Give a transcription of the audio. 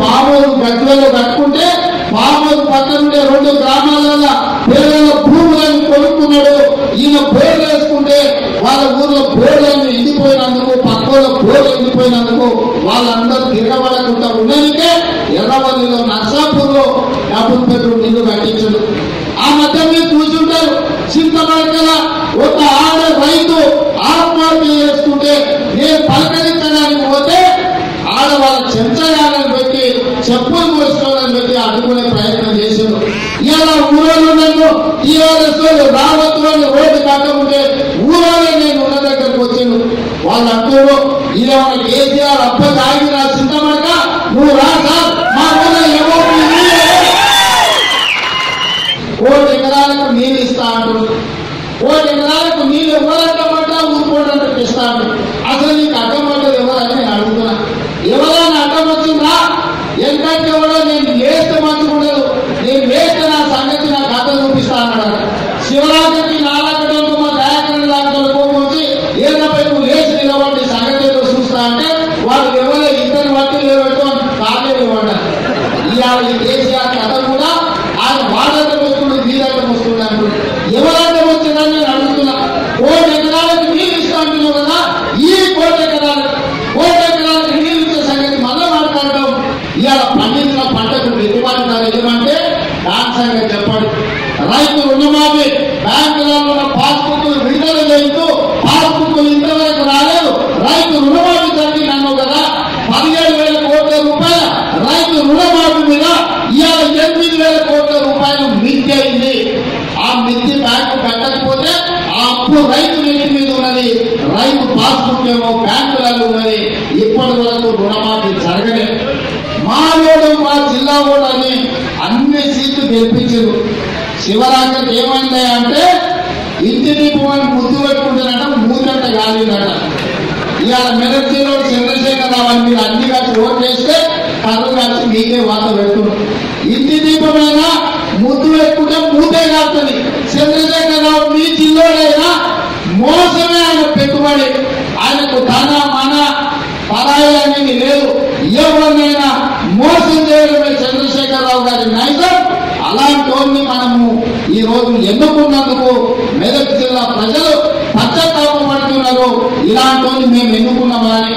పామూరు గజ్వెల్లో కట్టుకుంటే పామూరు పక్కన రెండు గ్రామాలలో పేదల భూములను కొనుక్కున్నాడు. ఈయన బోర్లు వేసుకుంటే వాళ్ళ ఊర్లో పేర్లను ఎండిపోయినందుకు పక్కలో పేర్లు ఎండిపోయినందుకు వాళ్ళందరూ తిరగబడకుండా ఉండడానికే ఎర్రవల్లిలో నర్సాపూర్లో డబ్బులు పెట్టు నిన్ను కట్టించాడు. ఆ మధ్య మీరు చూసుంటారు చింతపడకల ఒక ఆడ రైతు ఆత్మహత్య చేసుకుంటే నేను పలక చెంచగాలను పెట్టి చెప్పులు పోసుకోవాలని పెట్టి అడ్డుకునే ప్రయత్నం చేశారు. ఇలా ఊరోళ్ళు నన్ను టీఆర్ఎస్ రావద్దు అని ఓటు రోడ్డు కాకముందే ఊరోళ్ళే నేను ఉన్న దగ్గరకు వచ్చాను వాళ్ళు అంటారు ఇలా మన కేసీఆర్ అప్ప తాగి రా చింతమడక నువ్వు రా సార్ మా ఊళ్ళో ఏమో కోటి ఎకరాలకు నీళ్ళు ఇస్తా అంటారు కోటి ఎకరాలకు నీళ్ళు ఇవ్వాలంటే మాట ఊరుకోవడానికి ఇస్తా అంటారు శివరాత్రికి నాలాగడంతో రైతు రుణమాఫీ బ్యాంకులలో ఉన్న పాస్బుక్లు విడుదల చేస్తూ పాస్బుక్లు ఇంతవరకు రాలేదు. రైతు రుణమాఫీ జరిగిందన్నావు కదా. పదిహేడు వేల కోట్ల రూపాయల రైతు రుణమాఫీ మీద ఇవాళ ఎనిమిది వేల కోట్ల రూపాయలు మిత్తి అయింది ఆ మిత్తి బ్యాంకు పెట్టకపోతే ఆ అప్పు రైతు నీటి మీద ఉన్నది. రైతు పాస్బుక్ ఏమో బ్యాంకులలో ఉన్నది. ఇప్పటి వరకు రుణమాఫీ జరగలేదు. మా ఓడు మా జిల్లా ఓడు అని అన్ని సీట్లు గెలిపించారు. శివరాత్రికి ఏమైంది అంటే ఇంటి దీపమని ముద్దు పెట్టుకుంటానంట మూతంట కాలేదంట. ఇవాళ మెదక్ జిల్లా చంద్రశేఖర్ రావు అని మీరు అన్ని కలిసి ఓటు వేస్తే కర్రు కలిసి మీకే వాత పెడుతున్నారు ఇంటి దీపమైనా ముద్దు పెట్టుకుంటే మూతే కాస్తుంది చంద్రశేఖర్ రావు మీ జిల్లాలైనా మోసమే ఆయన పెట్టుబడి. ఆయనకు ధన మన పరాయి అనేది లేదు. ఎవరినైనా మోసం చేయడమే చంద్రశేఖరరావు గారి నైజం రోజు ఎన్నుకున్నందుకు మెదక్ జిల్లా ప్రజలు పశ్చాత్తాపడుతున్నారు ఇలాంటి వారిని మేము ఎన్నుకున్నామని